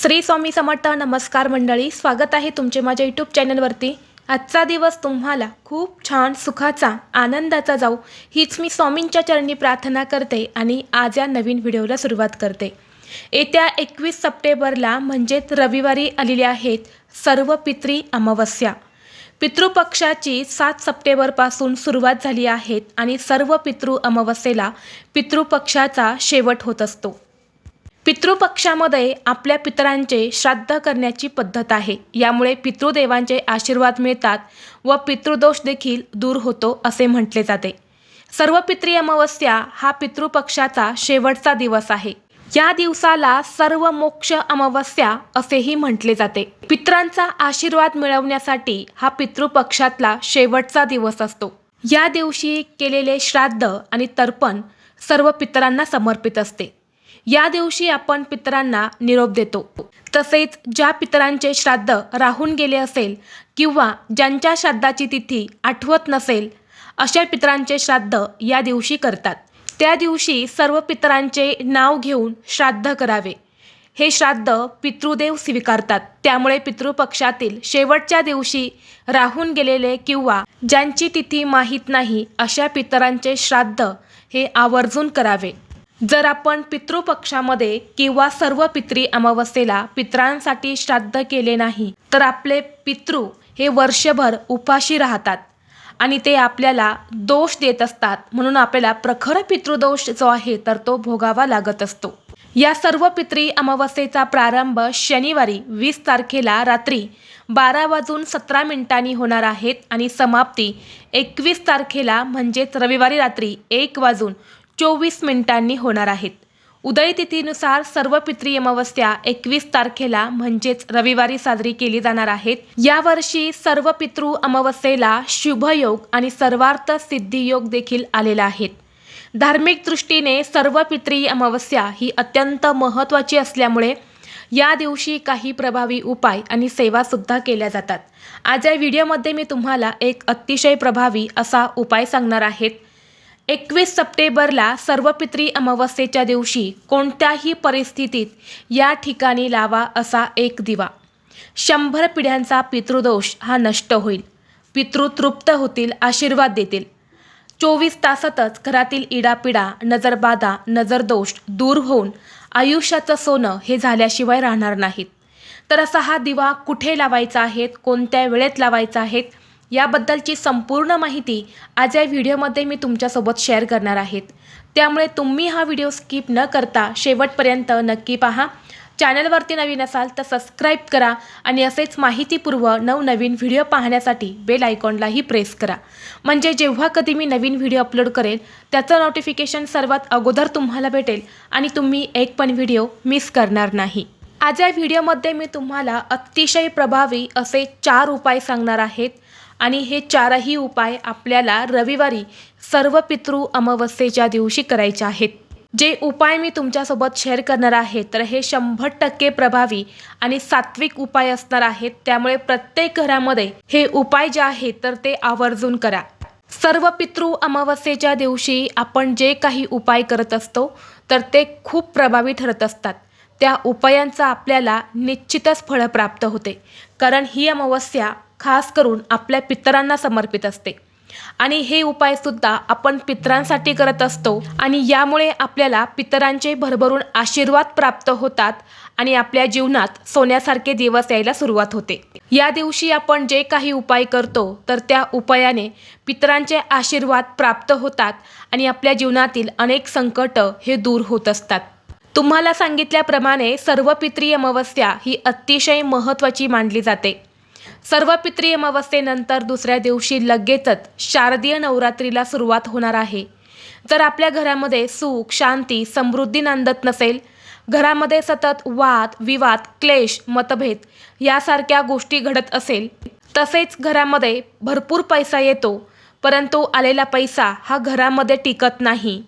श्री स्वामी समर्थ नमस्कार मंडळी स्वागत आहे तुमचे माझ्या यूट्यूब चॅनलवरती आजचा दिवस तुम्हाला खूप छान सुखाचा आनंदाचा जाऊ हीच मी स्वामींच्या चरणी प्रार्थना करते आणि आज या नवीन व्हिडिओला सुरुवात करते. येत्या एकवीस सप्टेंबरला म्हणजेच रविवारी आलेल्या आहेत सर्व पित्री अमावस्या. पितृपक्षाची सात सप्टेंबरपासून सुरुवात झाली आहेत आणि सर्व पितृ अमावस्येला पितृपक्षाचा शेवट होत असतो. पितृपक्षामध्ये आपल्या पितरांचे श्राद्ध करण्याची पद्धत आहे. यामुळे पितृदेवांचे आशीर्वाद मिळतात व पितृदोष देखील दूर होतो असे म्हटले जाते. सर्व पितृ अमावस्या हा पितृपक्षाचा शेवटचा दिवस आहे. या दिवसाला सर्व मोक्ष अमावस्या असेही म्हटले जाते. पितरांचा आशीर्वाद मिळवण्यासाठी हा पितृपक्षातला शेवटचा दिवस असतो. या दिवशी केलेले श्राद्ध आणि तर्पण सर्व पितरांना समर्पित असते. या दिवशी आपण पितरांना निरोप देतो. तसेच ज्या पितरांचे श्राद्ध राहून गेले असेल किंवा ज्यांच्या श्राद्धाची तिथी आठवत नसेल अशा पितरांचे श्राद्ध या दिवशी करतात. त्या दिवशी सर्व पितरांचे नाव घेऊन श्राद्ध करावे. हे श्राद्ध पितृदेव स्वीकारतात. त्यामुळे पितृपक्षातील शेवटच्या दिवशी राहून गेलेले किंवा ज्यांची तिथी माहीत नाही अशा पितरांचे श्राद्ध हे आवर्जून करावे. जर आपण पितृपक्षामध्ये किंवा सर्व पित्री अमावस्येला पितरांसाठी श्राद्ध केले नाही तर आपले पितृ हे वर्षभर उपाशी राहतात आणि ते आपल्याला दोष देत असतात म्हणून आपल्याला प्रखर पितृदोष जो आहे तर तो भोगावा लागत असतो. या सर्व पित्री अमावस्येचा प्रारंभ शनिवारी वीस तारखेला रात्री बारा वाजून सतरा मिनिटांनी होणार आहेत आणि समाप्ती एकवीस तारखेला म्हणजेच रविवारी रात्री एक वाजून चोवीस मिनिटांनी होणार आहेत. उदयतिथीनुसार सर्व पितृ अमावस्या एकवीस तारखेला म्हणजेच रविवारी साजरी केली जाणार आहेत. यावर्षी सर्व पितृ अमावस्येला शुभयोग आणि सर्वार्थ सिद्धियोग देखील आलेला आहेत धार्मिक दृष्टीने सर्व पितृ अमावस्या ही अत्यंत महत्त्वाची असल्यामुळे या दिवशी काही प्रभावी उपाय आणि सेवासुद्धा केल्या जातात. आज या व्हिडिओमध्ये मी तुम्हाला एक अतिशय प्रभावी असा उपाय सांगणार आहेत एकवीस सप्टेंबरला सर्व अमावस्येच्या दिवशी कोणत्याही परिस्थितीत या ठिकाणी लावा असा एक दिवा. शंभर पिढ्यांचा पितृदोष हा नष्ट होईल. पितृ तृप्त होतील आशीर्वाद देतील. चोवीस तासातच घरातील इडापिडा नजरबाधा नजरदोष दूर होऊन आयुष्याचं सोनं हे झाल्याशिवाय राहणार नाहीत. तर असा हा दिवा कुठे लावायचा आहेत कोणत्या वेळेत लावायचा आहेत याबद्दलची संपूर्ण माहिती आज या व्हिडिओमध्ये मी तुमच्यासोबत शेअर करणार आहेत. त्यामुळे तुम्ही हा व्हिडिओ स्किप न करता शेवटपर्यंत नक्की पहा. चॅनलवरती नवीन असाल तर सबस्क्राईब करा आणि असेच माहितीपूर्व नवनवीन व्हिडिओ पाहण्यासाठी बेल आयकॉनलाही प्रेस करा. म्हणजे जेव्हा कधी मी नवीन व्हिडिओ अपलोड करेल त्याचं नोटिफिकेशन सर्वात अगोदर तुम्हाला भेटेल आणि तुम्ही एक पण व्हिडिओ मिस करणार नाही. आज या व्हिडिओमध्ये मी तुम्हाला अतिशय प्रभावी असे चार उपाय सांगणार आहेत. आणि हे चारही उपाय आपल्याला रविवारी सर्व पितृ अमावस्येच्या दिवशी करायचे आहेत. जे उपाय मी तुमच्यासोबत शेअर करणार आहे तर हे शंभर टक्के प्रभावी आणि सात्विक उपाय असणार आहेत. त्यामुळे प्रत्येक घरामध्ये हे उपाय जे आहेत तर ते आवर्जून करा. सर्व पितृ अमावस्येच्या दिवशी आपण जे काही उपाय करत असतो तर ते खूप प्रभावी ठरत असतात. त्या उपायांचा आपल्याला निश्चितच फळं प्राप्त होते. कारण ही अमावस्या खास करून आपल्या पितरांना समर्पित असते. आणि हे उपायसुद्धा आपण पितरांसाठी करत असतो. आणि यामुळे आपल्याला पितरांचे भरभरून आशीर्वाद प्राप्त होतात आणि आपल्या जीवनात सोन्यासारखे दिवस यायला सुरुवात होते. या दिवशी आपण जे काही उपाय करतो तर त्या उपायाने पितरांचे आशीर्वाद प्राप्त होतात आणि आपल्या जीवनातील अनेक संकट हे दूर होत असतात. तुम्हाला सांगितल्याप्रमाणे सर्व पित्री अमावस्या ही अतिशय महत्त्वाची मानली जाते. सर्व पित्री अमावस्येनंतर दुसऱ्या दिवशी लगेचच शारदीय नवरात्रीला सुरुवात होणार आहे. जर आपल्या घरामध्ये सुख शांती समृद्धी नांदत नसेल घरामध्ये सतत वाद विवाद क्लेश मतभेद यासारख्या गोष्टी घडत असेल तसेच घरामध्ये भरपूर पैसा येतो परंतु आलेला पैसा हा घरामध्ये टिकत नाही.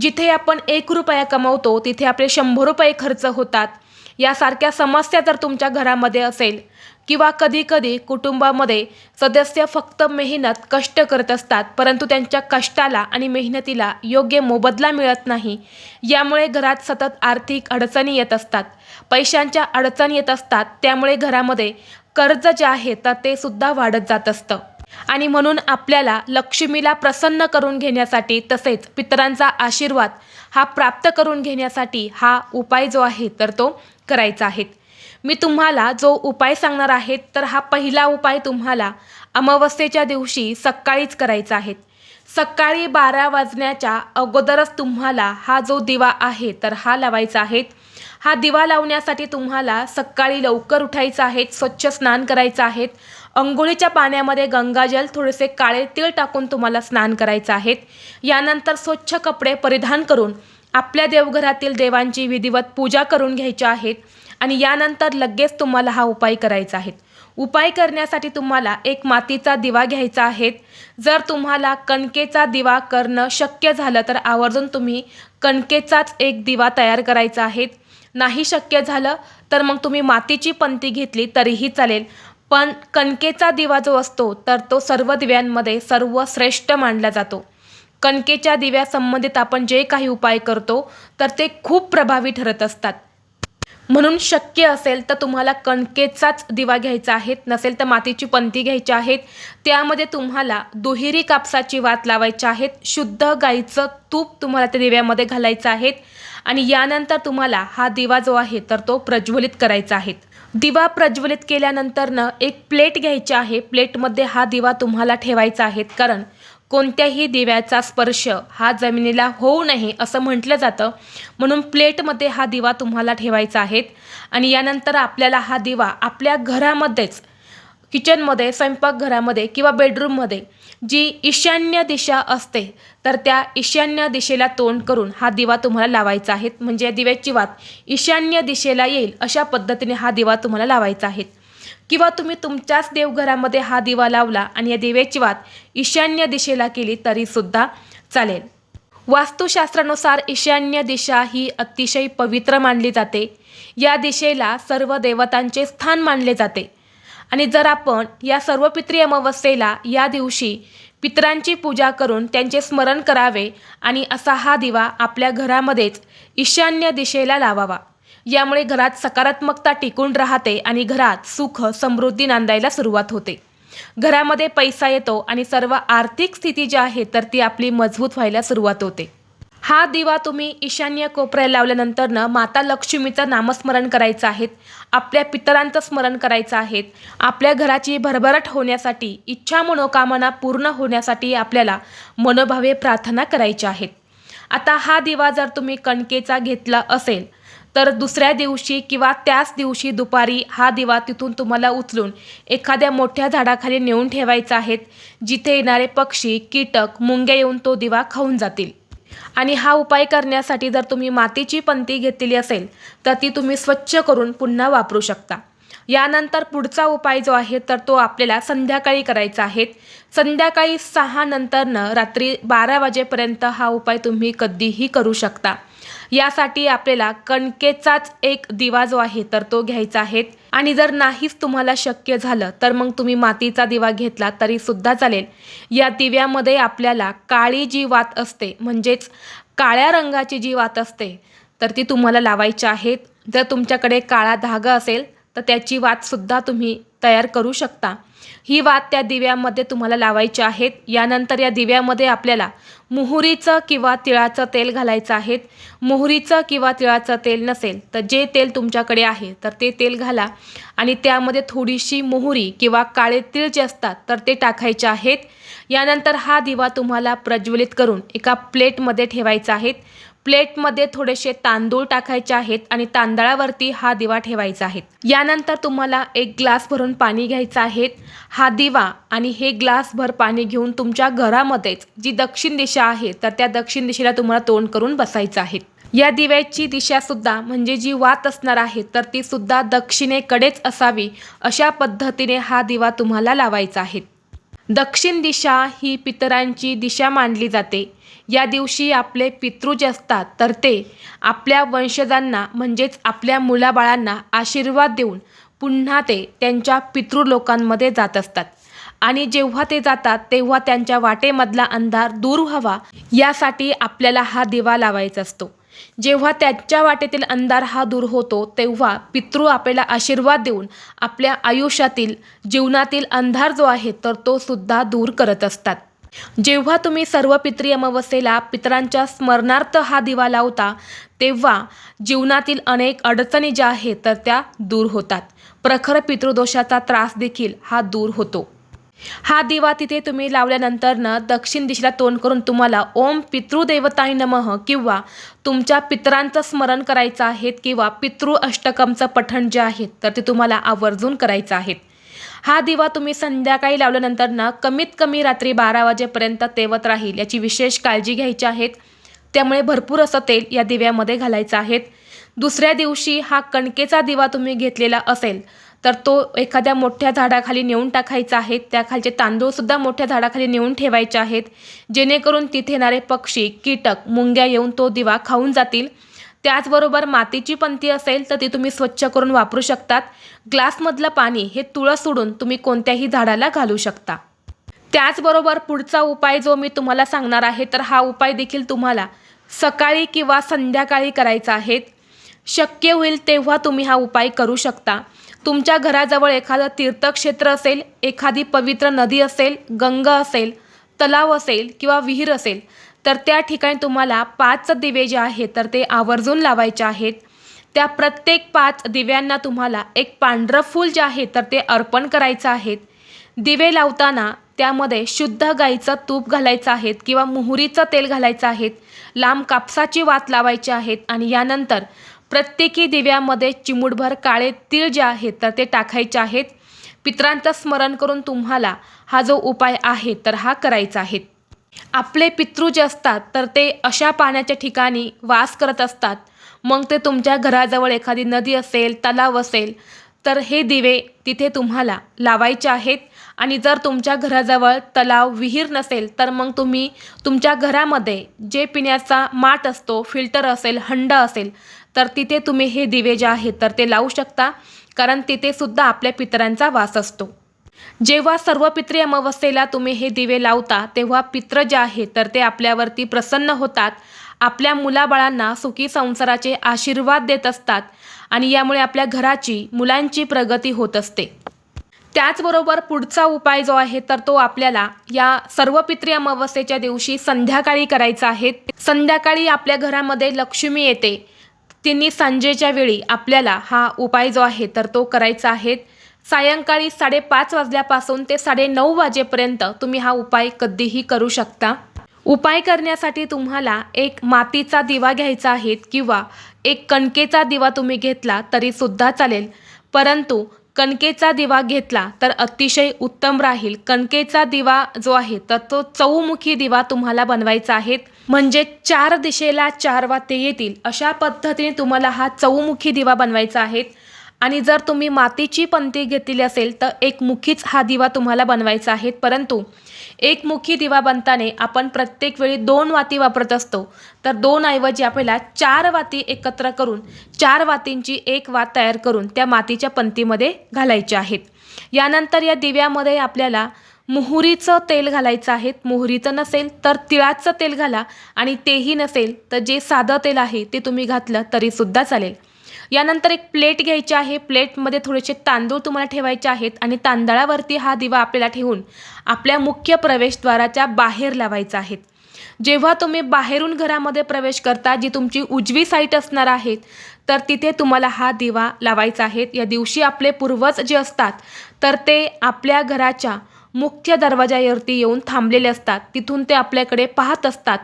जिथे आपण एक रुपया कमवतो तिथे आपले शंभर रुपये खर्च होतात. यासारख्या समस्या जर तुमच्या घरामध्ये असेल किंवा कधीकधी कुटुंबामध्ये सदस्य फक्त मेहनत कष्ट करत असतात परंतु त्यांच्या कष्टाला आणि मेहनतीला योग्य मोबदला मिळत नाही यामुळे घरात सतत आर्थिक अडचणी येत असतात. पैशांच्या अडचणी येत असतात त्यामुळे घरामध्ये कर्ज जे आहे तर ते सुद्धा वाढत जात असतं. आणि म्हणून आपल्याला लक्ष्मीला प्रसन्न करून घेण्यासाठी तसेच पितरांचा आशीर्वाद हा प्राप्त करून घेण्यासाठी हा उपाय जो आहे तर तो करायचा आहे. मी तुम्हाला जो उपाय सांगणार आहे तर हा पहिला उपाय तुम्हाला अमावस्येच्या दिवशी सकाळीच करायचा आहे. सकाळी बारा वाजण्याच्या अगोदरच तुम्हाला हा जो दिवा आहे तर हा लावायचा आहे. हा दिवा लावण्यासाठी तुम्हाला सकाळी लवकर उठायचं आहे स्वच्छ स्नान करायचं आहे. अंघोळीच्या पाण्यामध्ये गंगाजल थोडेसे काळे तीळ टाकून तुम्हाला स्नान करायचं आहे. यानंतर स्वच्छ कपडे परिधान करून आपल्या देवघरातील देवांची विधिवत पूजा करून घ्यायच्या आहेत आणि यानंतर लगेच तुम्हाला हा उपाय करायचा आहे. उपाय करण्यासाठी तुम्हाला एक मातीचा दिवा घ्यायचा आहे. जर तुम्हाला कणकेचा दिवा करणं शक्य झालं तर आवर्जून तुम्ही कणकेचाच एक दिवा तयार करायचा आहे. नाही शक्य झालं तर मग तुम्ही मातीची पंती घेतली तरीही चालेल. पण कणकेचा दिवा जो असतो तर तो सर्व दिव्यांमध्ये सर्वश्रेष्ठ मानला जातो. कणकेच्या दिव्यासंबंधित आपण जे काही उपाय करतो तर ते खूप प्रभावी ठरत असतात. म्हणून शक्य असेल तर तुम्हाला कणकेचाच दिवा घ्यायचा आहे नसेल तर मातीची पंती घ्यायची आहेत त्यामध्ये तुम्हाला दुहेरी कापसाची वात लावायची आहेत शुद्ध गाईचं तूप तुम्हाला त्या दिव्यामध्ये घालायचं आहे आणि यानंतर तुम्हाला हा दिवा जो आहे तर तो प्रज्वलित करायचा आहे. दिवा प्रज्वलित केल्यानंतरनं एक प्लेट घ्यायची आहे. प्लेटमध्ये हा दिवा तुम्हाला ठेवायचा आहे. कारण कोणत्याही दिव्याचा स्पर्श हा जमिनीला होऊ नये असं म्हटलं जातं. म्हणून प्लेटमध्ये हा दिवा तुम्हाला ठेवायचा आहे. आणि यानंतर आपल्याला हा दिवा आपल्या घरामध्येच किचनमध्ये स्वयंपाकघरामध्ये किंवा बेडरूममध्ये जी ईशान्य दिशा असते तर त्या ईशान्य दिशेला तोंड करून हा दिवा तुम्हाला लावायचा आहे. म्हणजे या दिव्याची वात ईशान्य दिशेला येईल अशा पद्धतीने हा दिवा तुम्हाला लावायचा आहे. किंवा तुम्ही तुमच्याच देवघरामध्ये हा दिवा लावला आणि या दिव्याची वात ईशान्य दिशेला केली तरीसुद्धा चालेल. वास्तुशास्त्रानुसार ईशान्य दिशा ही अतिशय पवित्र मानली जाते. या दिशेला सर्व देवतांचे स्थान मानले जाते. आणि जर आपण या सर्व पितृ अमावस्येला या दिवशी पितरांची पूजा करून त्यांचे स्मरण करावे आणि असा हा दिवा आपल्या घरामध्येच ईशान्य दिशेला लावावा. यामुळे घरात सकारात्मकता टिकून राहते आणि घरात सुख समृद्धी नांदायला सुरुवात होते. घरामध्ये पैसा येतो आणि सर्व आर्थिक स्थिती जी आहे तर ती आपली मजबूत व्हायला सुरुवात होते. हा दिवा तुम्ही ईशान्य कोपऱ्याला लावल्यानंतरनं माता लक्ष्मीचं नामस्मरण करायचं आहे आपल्या पितरांचं स्मरण करायचं आहे आपल्या घराची भरभराट होण्यासाठी इच्छा मनोकामना पूर्ण होण्यासाठी आपल्याला मनोभावे प्रार्थना करायच्या आहेत. आता हा दिवा जर तुम्ही कणकेचा घेतला असेल तर दुसऱ्या दिवशी किंवा त्याच दिवशी दुपारी हा दिवा तिथून तुम्हाला उचलून एखाद्या मोठ्या झाडाखाली नेऊन ठेवायचा आहेत. जिथे येणारे पक्षी कीटक मुंग्या येऊन तो दिवा खाऊन जातील. आणि हा उपाय करण्यासाठी जर तुम्ही मातीची पंती घेतलेली असेल तर ती तुम्ही स्वच्छ करून पुन्हा वापरू शकता. यानंतर पुढचा उपाय जो आहे तर तो आपल्याला संध्याकाळी करायचा आहे. संध्याकाळी सहा नंतरनं रात्री बारा वाजेपर्यंत हा उपाय तुम्ही कधीही करू शकता. यासाठी आपल्याला कणकेचाच एक दिवा जो आहे तर तो घ्यायचा आहे. आणि जर नाहीच तुम्हाला शक्य झालं तर मग तुम्ही मातीचा दिवा घेतला तरी सुद्धा चालेल. या दिव्यामध्ये आपल्याला काळी जी वात असते म्हणजेच काळ्या रंगाची जी वात असते तर ती तुम्हाला लावायची आहेत जर तुमच्याकडे काळा धागा असेल तर त्याची वातसुद्धा तुम्ही तयार करू शकता. ही वात त्या दिव्यामध्ये तुम्हाला लावायची आहेत. यानंतर या दिव्यामध्ये आपल्याला मोहरीचं किंवा तिळाचं तेल घालायचं आहे मोहरीचं किंवा तिळाचं तेल नसेल तर जे तेल तुमच्याकडे आहे तर ते तेल घाला. आणि त्यामध्ये थोडीशी मोहरी किंवा काळे तीळ जे असतात तर ते टाकायचे आहेत. यानंतर हा दिवा तुम्हाला प्रज्वलित करून एका प्लेटमध्ये ठेवायचा आहे. प्लेटमध्ये थोडेसे तांदूळ टाकायचे आहेत आणि तांदळावरती हा दिवा ठेवायचा आहे. यानंतर तुम्हाला एक ग्लास भरून पाणी घ्यायचं आहे. हा दिवा आणि हे ग्लासभर पाणी घेऊन तुमच्या घरामध्येच जी दक्षिण दिशा आहे तर त्या दक्षिण दिशेला तुम्हाला तोंड करून बसायचं आहे. या दिव्याची दिशा सुद्धा म्हणजे जी वात असणार आहे तर ती सुद्धा दक्षिणेकडेच असावी अशा पद्धतीने हा दिवा तुम्हाला लावायचा आहे. दक्षिण दिशा ही पितरांची दिशा मानली जाते. या दिवशी आपले पितृ जे असतात तर ते आपल्या वंशजांना म्हणजेच आपल्या मुलाबाळांना आशीर्वाद देऊन पुन्हा ते त्यांच्या पितृलोकांमध्ये जात असतात. आणि जेव्हा ते जातात तेव्हा त्यांच्या वाटेमधला अंधार दूर व्हावा यासाठी आपल्याला हा दिवा लावायचा असतो. जेव्हा त्यांच्या वाटेतील अंधार हा दूर होतो तेव्हा पितृ आपल्याला आशीर्वाद देऊन आपल्या आयुष्यातील जीवनातील अंधार जो आहे तर तो सुद्धा दूर करत असतात. जेव्हा तुम्ही सर्व पितृ अमावस्येला पितरांच्या स्मरणार्थ हा दिवा लावता तेव्हा जीवनातील अनेक अडचणी ज्या आहेत तर त्या दूर होतात. प्रखर पितृदोषाचा त्रास देखील हा दूर होतो. हा दिवा तिथे तुम्ही लावल्यानंतरनं दक्षिण दिशेला तोंड करून तुम्हाला ओम पितृदेवताय नमः किंवा तुमच्या पितरांचं स्मरण करायचं आहेत किंवा पितृ अष्टकमचं पठण जे आहे तर ते तुम्हाला आवर्जून करायचं आहेत. हा दिवा तुम्ही संध्याकाळी लावल्यानंतरनं कमीत कमी रात्री बारा वाजेपर्यंत तेवत राहील याची विशेष काळजी घ्यायची आहेत. त्यामुळे भरपूर असं तेल या दिव्यामध्ये घालायचं आहेत. दुसऱ्या दिवशी हा कणकेचा दिवा तुम्ही घेतलेला असेल तर तो एखाद्या मोठ्या झाडाखाली नेऊन टाकायचा आहे. त्याखालचे तांदूळसुद्धा मोठ्या झाडाखाली नेऊन ठेवायचे आहेत. जेणेकरून तिथे येणारे पक्षी कीटक मुंग्या येऊन तो दिवा खाऊन जातील. त्याचबरोबर मातीची पंती असेल तर ती तुम्ही स्वच्छ करून वापरू शकतात. ग्लासमधलं पाणी हे तुळस सोडून तुम्ही कोणत्याही झाडाला घालू शकता. त्याचबरोबर पुढचा उपाय जो मी तुम्हाला सांगणार आहे तर हा उपाय देखील तुम्हाला सकाळी किंवा संध्याकाळी करायचा आहे. शक्य होईल तेव्हा तुम्ही हा उपाय करू शकता. तुमच्या घराजवळ एखादं तीर्थक्षेत्र असेल एखादी पवित्र नदी असेल गंगा असेल तलाव असेल किंवा विहीर असेल तर त्या ठिकाणी तुम्हाला पाच दिवे जे आहेत तर ते आवर्जून लावायचे आहेत. त्या प्रत्येक पाच दिव्यांना तुम्हाला एक पांढरं फूल जे आहे तर ते अर्पण करायचं आहे दिवे लावताना त्यामध्ये शुद्ध गाईचं तूप घालायचं आहेत किंवा मोहरीचं तेल घालायचं आहेत लांब कापसाची वात लावायची आहेत आणि यानंतर प्रत्येकी दिव्यामध्ये चिमूटभर काळे तीळ जे आहेत तर ते टाकायचे आहेत. पित्रांचं स्मरण करून तुम्हाला हा जो उपाय आहे तर हा करायचा आहे. आपले पितृ जे असतात तर ते अशा पाण्याच्या ठिकाणी वास करत असतात. मग ते तुमच्या घराजवळ एखादी नदी असेल तलाव असेल तर हे दिवे तिथे तुम्हाला लावायचे आहेत. आणि जर तुमच्या घराजवळ तलाव विहीर नसेल तर मग तुम्ही तुमच्या घरामध्ये जे पिण्याचा माठ असतो फिल्टर असेल हंड असेल तर तिथे तुम्ही हे दिवे जे आहेत तर ते लावू शकता कारण तिथे सुद्धा आपल्या पितरांचा वास असतो. जेव्हा सर्व पित्री अमावस्येला तुम्ही हे दिवे लावता तेव्हा पित्र जे आहेत तर ते आपल्यावरती प्रसन्न होतात. आपल्या मुलाबाळांना सुखी संसाराचे आशीर्वाद देत असतात आणि यामुळे आपल्या घराची मुलांची प्रगती होत असते. त्याचबरोबर पुढचा उपाय जो आहे तर तो आपल्याला या सर्व पित्री अमावस्येच्या दिवशी संध्याकाळी करायचा आहे. संध्याकाळी आपल्या घरामध्ये लक्ष्मी येते. तिन्ही सांजेच्या वेळी आपल्याला हा उपाय जो आहे तर तो करायचा आहे. सायंकाळी साडेपाच वाजल्यापासून ते साडेनऊ वाजेपर्यंत तुम्ही हा उपाय कधीही करू शकता. उपाय करण्यासाठी तुम्हाला एक मातीचा दिवा घ्यायचा आहे किंवा एक कणकेचा दिवा तुम्ही घेतला तरीसुद्धा चालेल. परंतु कणकेचा दिवा घेतला तर अतिशय उत्तम राहील. कणकेचा दिवा जो आहे तर तो चौमुखी दिवा तुम्हाला बनवायचा आहे. म्हणजे चार दिशेला चार वाते येतील. अशा पद्धतीने तुम्हाला हा चौमुखी दिवा बनवायचा आहे. आणि जर तुम्ही मातीची पंती घेतली असेल तर एकमुखीच हा दिवा तुम्हाला बनवायचा आहे. परंतु एकमुखी दिवा बनताना आपण प्रत्येक वेळी दोन वाती वापरत असतो. तर दोन ऐवजी आपल्याला चार वाती एकत्र करून चार वातींची एक वात तयार करून त्या मातीच्या पंतीमध्ये घालायच्या आहेत. यानंतर या दिव्यामध्ये आपल्याला मोहरीचं तेल घालायचं आहे. मोहरीचं नसेल तर तिळाचं तेल घाला आणि तेही नसेल तर जे साधं तेल आहे ते तुम्ही घातलं तरीसुद्धा चालेल. यानंतर एक प्लेट घ्यायची आहे. प्लेटमध्ये थोडेसे तांदूळ तुम्हाला ठेवायचे आहेत आणि तांदळावरती हा दिवा आपल्याला ठेवून आपल्या मुख्य प्रवेशद्वाराच्या बाहेर लावायचा आहे. जेव्हा तुम्ही बाहेरून घरामध्ये प्रवेश करता जी तुमची उजवी साईट असणार आहेत तर तिथे तुम्हाला हा दिवा लावायचा आहे. या दिवशी आपले पूर्वज जे असतात तर ते आपल्या घराच्या मुख्य दरवाजावरती येऊन थांबलेले असतात. तिथून ते आपल्याकडे पाहत असतात.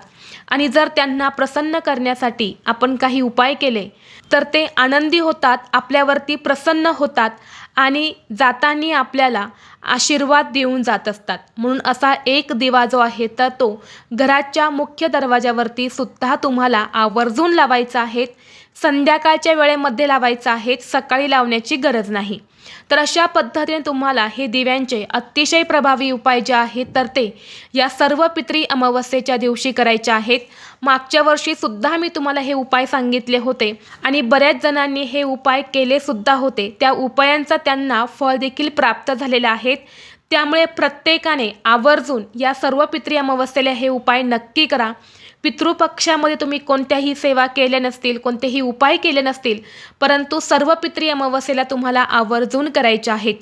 आणि जर त्यांना प्रसन्न करण्यासाठी आपण काही उपाय केले तर ते आनंदी होतात आपल्यावरती प्रसन्न होतात आणि जाताना आपल्याला आशीर्वाद देऊन जात असतात. म्हणून असा एक दिवा जो आहे तर तो घराच्या मुख्य दरवाजावरती सुद्धा तुम्हाला आवर्जून लावायचा आहे. संध्याकाळच्या वेळेमध्ये लावायचा आहे सकाळी लावण्याची गरज नाही. तर अशा पद्धतीने तुम्हाला हे दिव्यांचे अतिशय प्रभावी उपाय जे आहेत तर ते या सर्व पित्री अमावस्येच्या दिवशी करायचे आहेत. मागच्या वर्षीसुद्धा मी तुम्हाला हे उपाय सांगितले होते आणि बऱ्याच जणांनी हे उपाय केले सुद्धा होते. त्या उपायांचा त्यांना फळ देखील प्राप्त झालेलं आहेत. त्यामुळे प्रत्येकाने आवर्जून या सर्व पित्री अमावस्येला हे उपाय नक्की करा. पितृपक्षामध्ये तुम्ही कोणत्याही सेवा केल्या नसतील कोणतेही उपाय केले नसतील परंतु सर्व पित्री अमावस्येला तुम्हाला आवर्जून करायचे आहेत.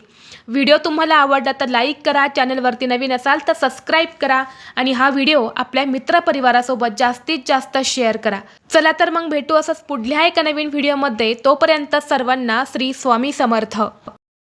व्हिडिओ तुम्हाला आवडला तर लाईक करा चॅनलवरती नवीन असाल तर सबस्क्राईब करा आणि हा व्हिडिओ आपल्या मित्रपरिवारासोबत जास्तीत जास्त शेअर करा. चला तर मग भेटू असंच पुढल्या एका नवीन व्हिडिओमध्ये. तोपर्यंत सर्वांना श्री स्वामी समर्थ.